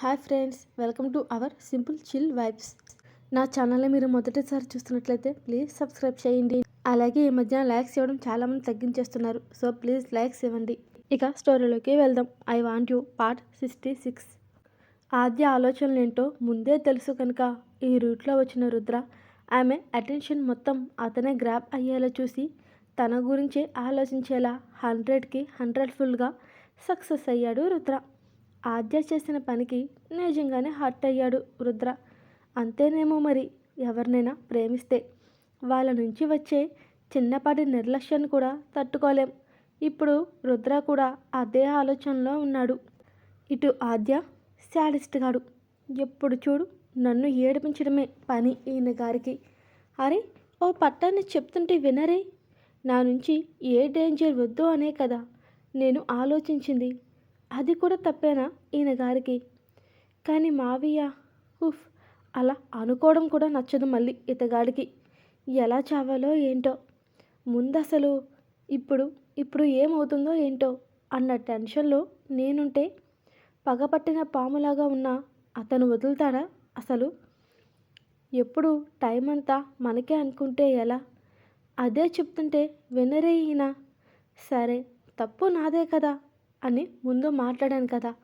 Hi friends welcome to our simple chill vibes. నా ఛానల్ని మీరు మొదటిసారి చూస్తున్నట్లయితే ప్లీజ్ సబ్స్క్రైబ్ చేయండి. అలాగే ఈ మధ్య లైక్స్ ఇవ్వడం చాలామంది తగ్గించేస్తున్నారు. సో ప్లీజ్ లైక్స్ ఇవ్వండి. ఇక స్టోరీలోకి వెళ్దాం. I want you part sixty six. Aadya ఆలోచనలు ఏంటో ముందే తెలుసు కనుక ఈ రూట్లో వచ్చిన రుద్ర ఆమె అటెన్షన్ మొత్తం అతనే గ్రాప్ అయ్యేలా చూసి తన గురించే ఆలోచించేలా హండ్రెడ్కి హండ్రెడ్ ఫుల్గా సక్సెస్ అయ్యాడు రుద్ర. ఆద్య చేసిన పనికి నిజంగానే హర్ట్ అయ్యాడు రుద్ర. అంతేనేమో మరి ఎవరినైనా ప్రేమిస్తే. వాళ్ళ నుంచి వచ్చే చిన్నపాటి నిర్లక్ష్యాన్ని కూడా తట్టుకోలేం. ఇప్పుడు రుద్ర కూడా అదే ఆలోచనలో ఉన్నాడు. ఇటు ఆద్య శాడిస్ట్ గాడు ఎప్పుడు చూడు నన్ను ఏడిపించడమే పని ఈయన గారికి. అరే ఓ పట్టాన్ని చెప్తుంటే వినరే. నా నుంచి ఏ డేంజర్ వద్దు అనే కదా. నేను ఆలోచించింది అది కూడా తప్పేనా ఈయన గారికి? కానీ మావయ్య ఉఫ్ అలా అనుకోవడం కూడా నచ్చదు మళ్ళీ ఇతగాడికి. ఎలా చావాలో ఏంటో? ముందు అసలు ఇప్పుడు ఇప్పుడు ఏమవుతుందో ఏంటో అన్న టెన్షన్లో నేనుంటే పగపట్టిన పాములాగా ఉన్న అతను వదులుతాడా అసలు? ఎప్పుడు టైం అంతా మనకే అనుకుంటే ఎలా? అదే చెప్తుంటే వినరే ఈయన. సరే తప్పు నాదే కదా. అని ముందు మాట్లాడాను కదా.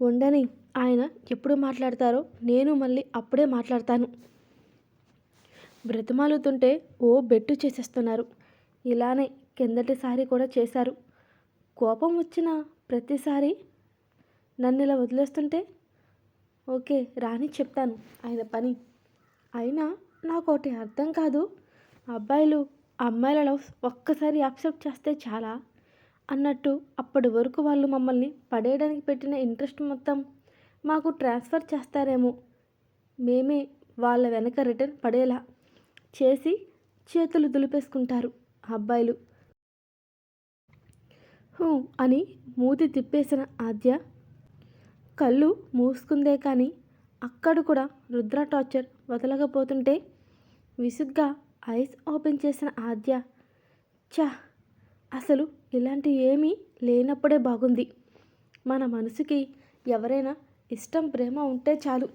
ఉండని ఆయన ఎప్పుడు మాట్లాడతారో నేను మళ్ళీ అప్పుడే మాట్లాడతాను. బ్రతిమాలుతుంటే ఓ బెట్టు చేసేస్తున్నారు. ఇలానే కిందటిసారి కూడా చేశారు. కోపం వచ్చిన ప్రతిసారి నన్ను ఇలా వదిలేస్తుంటే ఓకే రాని చెప్తాను ఆయన పని. అయినా నాకు ఒకటి అర్థం కాదు. అబ్బాయిలు అమ్మాయిల లవ్ ఒక్కసారి యాక్సెప్ట్ చేస్తే చాలా అన్నట్టు అప్పటి వరకు వాళ్ళు మమ్మల్ని పడేయడానికి పెట్టిన ఇంట్రెస్ట్ మొత్తం మాకు ట్రాన్స్ఫర్ చేస్తారేమో. మేమే వాళ్ళ వెనక రిటర్న్ పడేలా చేసి చేతులు దులిపేసుకుంటారు అబ్బాయిలు. హూ అని మూతి తిప్పేసిన ఆద్య కళ్ళు మూసుకుందే కానీ అక్కడ కూడా రుద్ర టార్చర్ వదలకపోతుంటే విసుగ్గా ఐస్ ఓపెన్ చేసిన ఆద్య చా అసలు ఇలాంటి ఏమీ లేనప్పుడే బాగుంది. మన మనసుకి ఎవరైనా ఇష్టం ప్రేమ ఉంటే చాలు.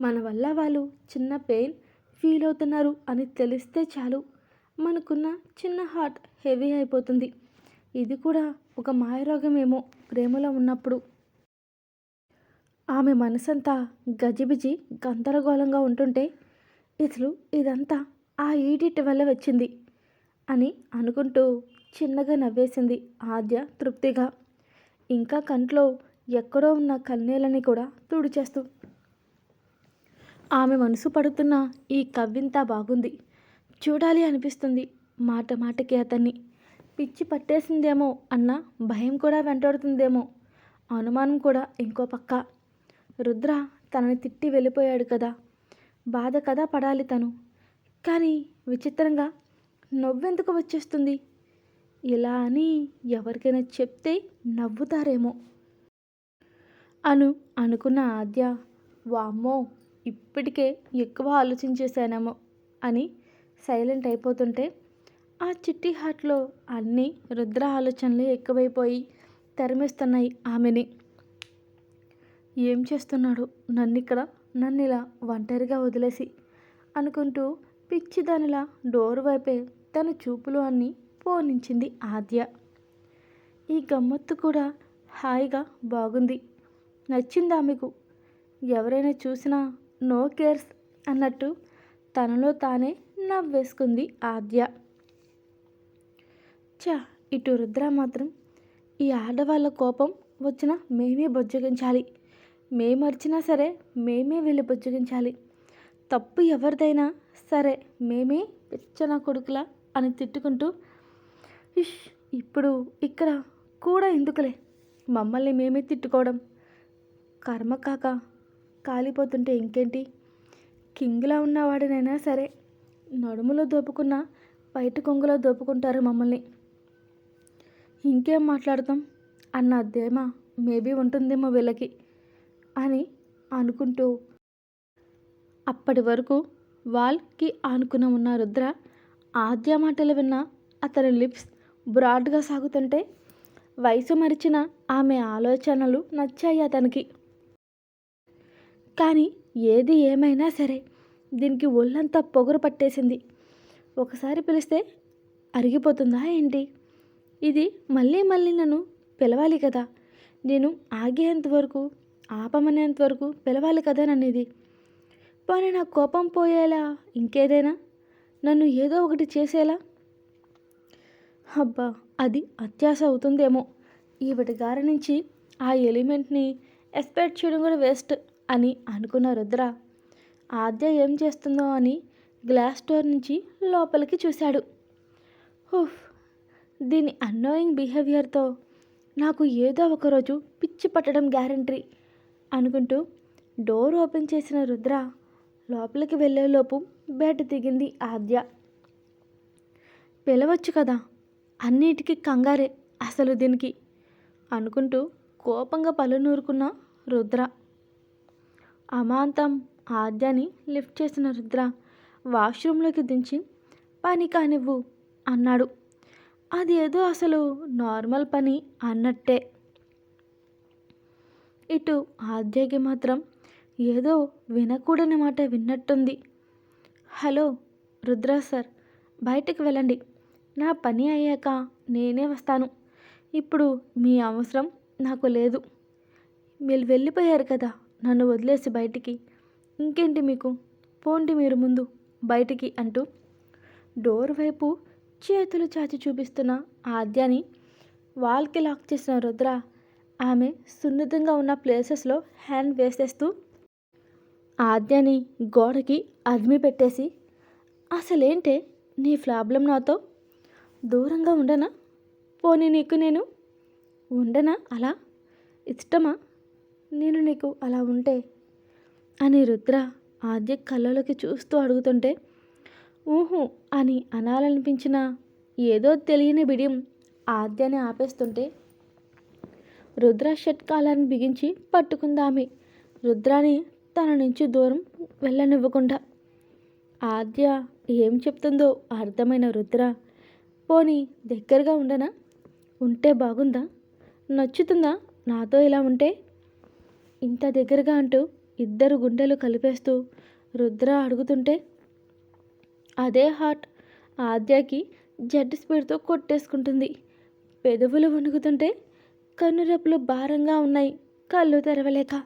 మన వల్ల వాళ్ళు చిన్న పెయిన్ ఫీల్ అవుతున్నారు అని తెలిస్తే చాలు. మనకున్న చిన్న హార్ట్ హెవీ అయిపోతుంది. ఇది కూడా ఒక మాయరోగమేమో ప్రేమలో ఉన్నప్పుడు. ఆమె మనసంతా గజిబిజి గందరగోళంగా ఉంటుంటే ఇసలు ఇదంతా ఆ ఈడిట్ వల్ల వచ్చింది అని అనుకుంటూ చిన్నగా నవ్వేసింది ఆద్య తృప్తిగా. ఇంకా కంట్లో ఎక్కడో ఉన్న కన్నీళ్ళని కూడా తుడిచేస్తూ. ఆమె మనసు పడుతున్న ఈ కవ్వింత బాగుంది. చూడాలి అనిపిస్తుంది మాట మాటకి అతన్ని. పిచ్చి పట్టేసిందేమో అన్న భయం కూడా వెంటాడుతుందేమో. అనుమానం కూడా ఇంకో పక్క. రుద్ర తనని తిట్టి వెళ్ళిపోయాడు కదా. బాధ కదా పడాలి తను. కానీ విచిత్రంగా నవ్వెందుకు వచ్చేస్తుంది? ఇలా అని ఎవరికైనా చెప్తే నవ్వుతారేమో. అను అనుకున్న ఆద్య వామ్మో ఇప్పటికే ఎక్కువ ఆలోచించేశానేమో అని సైలెంట్ అయిపోతుంటే ఆ చిట్టి హార్ట్లో అన్నీ రుద్ర ఆలోచనలు ఎక్కువైపోయి తరిమేస్తున్నాయి ఆమెని. ఏం చేస్తున్నాడు? నన్ను ఇక్కడ నన్ను ఇలా ఒంటరిగా వదిలేసి అనుకుంటూ పిచ్చిదానిలా డోర్ వైపే తన చూపులు అన్నీ పోనించింది ఆద్య. ఈ గమ్మత్తు కూడా హాయిగా బాగుంది. నచ్చిందా మీకు ఎవరైనా చూసినా నో కేర్స్ అన్నట్టు తనలో తానే నవ్వేసుకుంది ఆద్య. చా ఇటు రుద్ర మాత్రం ఈ ఆడవాళ్ళ కోపం వచ్చిన మేమే బొజ్జగించాలి. మేమర్చినా సరే మేమే వెళ్ళి బుజ్జగించాలి. తప్పు ఎవరిదైనా సరే మేమే పిచ్చన కొడుకులా అని తిట్టుకుంటూ ఇష్ ఇప్పుడు ఇక్కడ కూడా ఎందుకులే? మమ్మల్ని మేమే తిట్టుకోవడం. కర్మ కాక కాలిపోతుంటే ఇంకేంటి? కింగ్లా ఉన్నవాడినైనా సరే నడుములో దోపుకున్న బయట కొంగులో దోపుకుంటారు మమ్మల్ని. ఇంకేం మాట్లాడతాం? అన్న ధీమా మేబీ ఉంటుందేమో వీళ్ళకి అని అనుకుంటూ అప్పటి వరకు వాల్కి ఆనుకుని ఉన్న రుద్ర ఆద్య మాటలు విన్న అతని లిప్స్ బ్రాడ్గా సాగుతుంటే వయసు మరిచిన ఆమె ఆలోచనలు నచ్చాయి అతనికి. కానీ ఏది ఏమైనా సరే దీనికి ఒళ్ళంతా పొగరు పట్టేసింది. ఒకసారి పిలిస్తే అరిగిపోతుందా ఏంటి? ఇది మళ్ళీ మళ్ళీ నన్ను పిలవాలి కదా. నేను ఆగేంత వరకు ఆపమనేంత వరకు పిలవాలి కదా నన్ను ఇది పోనీ నా కోపం పోయేలా ఇంకేదైనా? నన్ను ఏదో ఒకటి చేసేలా? అబ్బా అది అత్యాశ అవుతుందేమో. ఈవిడ గారి నుంచి ఆ ఎలిమెంట్ని ఎక్స్పెక్ట్ చేయడం కూడా వేస్ట్ అని అనుకున్న రుద్ర ఆద్య ఏం చేస్తుందో అని గ్లాస్ డోర్ నుంచి లోపలికి చూశాడు. హుఫ్ దీని అన్నోయింగ్ బిహేవియర్తో నాకు ఏదో ఒకరోజు పిచ్చి పట్టడం గ్యారంటీ అనుకుంటూ డోర్ ఓపెన్ చేసిన రుద్ర లోపలికి వెళ్ళేలోపు బెడ్ దిగింది ఆద్య. పిలవచ్చు కదా అన్నిటికీ కంగారే. అసలు దీనికి అనుకుంటూ కోపంగా పళ్ళు నూరుకున్న రుద్ర. అమాంతం ఆద్యాని లిఫ్ట్ చేసిన రుద్ర వాష్రూమ్లోకి దించి పని కానివ్వు అన్నాడు. అది ఏదో అసలు నార్మల్ పని అన్నట్టే. ఇటు ఆద్యకి మాత్రం ఏదో వినకూడని మాట విన్నట్టుంది. హలో రుద్ర సార్ బయటకు వెళ్ళండి. నా పని అయ్యాక నేనే వస్తాను. ఇప్పుడు మీ అవసరం నాకు లేదు. మీరు వెళ్ళిపోయారు కదా నన్ను వదిలేసి బయటికి. ఇంకేంటి మీకు? పోండి మీరు ముందు బయటికి అంటూ డోర్ వైపు చేతులు చాచి చూపిస్తున్న ఆద్యాని వాల్కి లాక్ చేసిన రుద్ర ఆమె సున్నితంగా ఉన్న ప్లేసెస్లో హ్యాండ్ వేసేస్తూ ఆద్యాని గోడకి అదిమి పెట్టేసి అసలేంటే నీ ప్రాబ్లం నాతో దూరంగా ఉండనా? పోనీ నీకు నేను ఉండనా అలా? ఇష్టమా? నేను నీకు అలా ఉంటే? అని రుద్ర ఆద్య కళ్ళలోకి చూస్తూ అడుగుతుంటే ఊహు అని అనాలనిపించిన ఏదో తెలియని బిడియం ఆద్యని ఆపేస్తుంటే రుద్ర షట్కాలాన్ని బిగించి పట్టుకుందామె. రుద్రాని తన నుంచి దూరం వెళ్ళనివ్వకుండా. ఆద్య ఏం చెప్తుందో అర్థమైన రుద్ర పోనీ దగ్గరగా ఉండనా? ఉంటే బాగుందా? నచ్చుతుందా? నాతో ఇలా ఉంటే? ఇంత దగ్గరగా అంటూ ఇద్దరు గుండెలు కలిపేస్తూ రుద్ర అడుగుతుంటే అదే హార్ట్ ఆద్యకి జెడ్ స్పీడ్తో కొట్టేసుకుంటుంది. పెదవులు వణుకుతుంటే కన్నురెప్పులు భారంగా ఉన్నాయి. కళ్ళు తెరవలేక.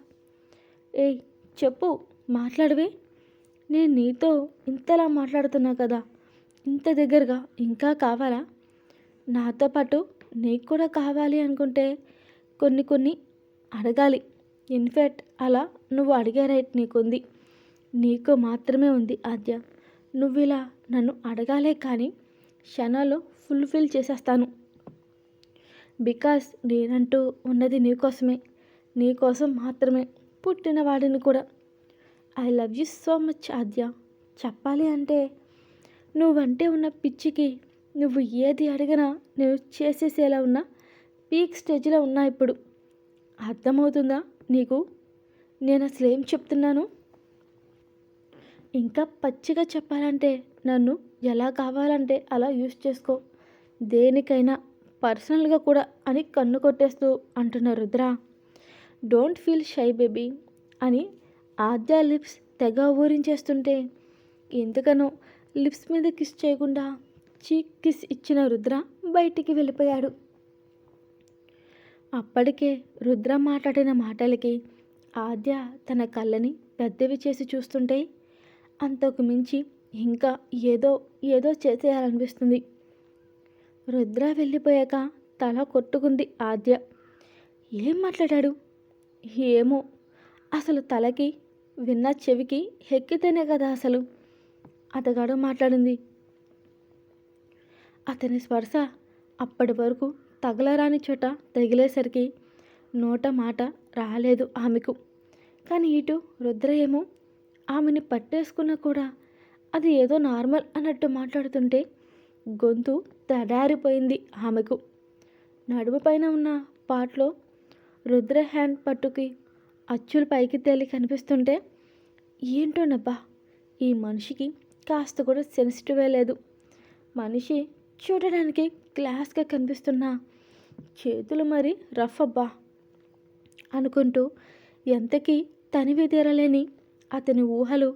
ఏయ్ చెప్పు మాట్లాడవే. నేను నీతో ఇంతలా మాట్లాడుతున్నా కదా. ఇంత దగ్గరగా ఇంకా కావాలా? నాతో పాటు నీకు కూడా కావాలి అనుకుంటే కొన్ని కొన్ని అడగాలి. ఇన్ఫ్యాక్ట్ అలా నువ్వు అడిగే రైట్ నీకుంది. నీకు మాత్రమే ఉంది ఆద్య. నువ్వు ఇలా నన్ను అడగాలే కానీ క్షణాలు ఫుల్ఫిల్ చేసేస్తాను. బికాస్ నేనంటూ ఉన్నది నీకోసమే. నీకోసం మాత్రమే పుట్టిన వాడిని కూడా. I love you so much Aadya. చెప్పాలి అంటే నువ్వంటే ఉన్న పిచ్చికి నువ్వు ఏది అడిగినా నువ్వు చేసేసేలా ఉన్నా పీక్ స్టేజ్లో ఉన్నా ఇప్పుడు. అర్థమవుతుందా నీకు? నేను అసలు ఏం చెప్తున్నాను? ఇంకా పచ్చిగా చెప్పాలంటే నన్ను ఎలా కావాలంటే అలా యూస్ చేసుకో. దేనికైనా పర్సనల్గా కూడా అని కన్ను కొట్టేస్తూ అంటున్నారు Rudra. Don't feel shy baby అని ఆద్యా లిప్స్ తెగ ఊరించేస్తుంటే. ఎందుకనో లిప్స్ మీద కిస్ చేయకుండా చీక్ కిస్ ఇచ్చిన రుద్ర బయటికి వెళ్ళిపోయాడు. అప్పటికే రుద్ర మాట్లాడిన మాటలకి ఆద్య తన కళ్ళని పెద్దవి చేసి చూస్తుంటే అంతకు మించి ఇంకా ఏదో ఏదో చేసేయాలనిపిస్తుంది. రుద్ర వెళ్ళిపోయాక తల కొట్టుకుంది ఆద్య. ఏం మాట్లాడాడు? ఏమో అసలు తలకి విన్న చెవికి ఎక్కితేనే కదా అసలు. అతగాడు మాట్లాడింది. అతని స్పర్శ అప్పటి వరకు తగలరాని చోట తగిలేసరికి నోట మాట రాలేదు ఆమెకు. కానీ ఇటు రుద్ర ఏమో ఆమెని పట్టేసుకున్నా కూడా అది ఏదో నార్మల్ అన్నట్టు మాట్లాడుతుంటే గొంతు తడారిపోయింది ఆమెకు. నడుము పైన ఉన్న పాటలో రుద్ర హ్యాండ్ పట్టుకి అచ్చులు పైకి తేలి కనిపిస్తుంటే ఏంటోనబ్బా ఈ మనిషికి కాస్త కూడా సెన్సిటివే లేదు. మనిషి చూడడానికి క్లాస్గా కనిపిస్తున్నా. చేతులు మరి రఫ్ అబ్బా! అనుకుంటూ ఎంతకీ తనివి తీరలేని అతని ఊహలు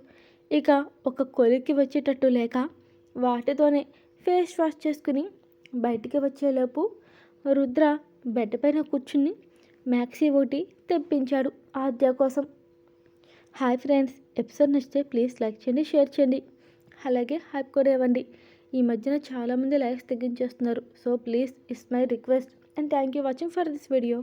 ఇక ఒక కొలిక్కి వచ్చేటట్టు లేక వాటితోనే ఫేస్ వాష్ చేసుకుని బయటికి వచ్చేలోపు రుద్ర బెడ్ పైన కూర్చుని మ్యాక్సీ ఒకటి తెప్పించాడు ఆద్య కోసం. Hi friends! ఎపిసోడ్ నచ్చితే ప్లీజ్ లైక్ చేయండి షేర్ చేయండి. అలాగే హైప్ కూడా ఇవ్వండి. ఈ మధ్యన చాలామంది likes తగ్గించేస్తున్నారు. So please it's my request and thank you watching for this video